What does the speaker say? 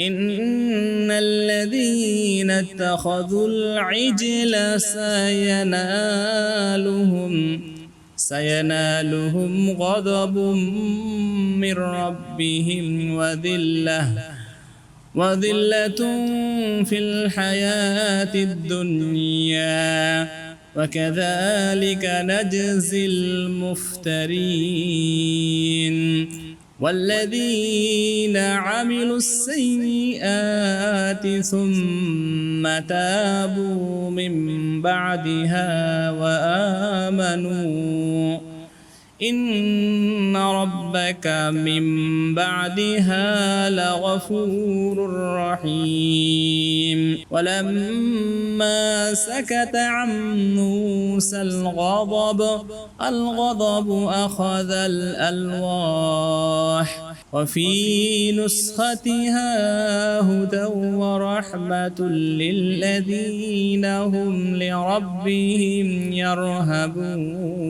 إن الذين اتخذوا العجل سينالهم سينالهم غضب من ربهم وذلة وذلة في الحياة الدنيا وكذلك نجزي المفترين والذين عملوا السيئات ثم تابوا من بعدها وآمنوا. إن ربك من بعدها لغفور رحيم. ولما سكت عن موسى الغضب الغضب أخذ الألواح. وفي نسختها هدى ورحمة للذين هم لربهم يرهبون.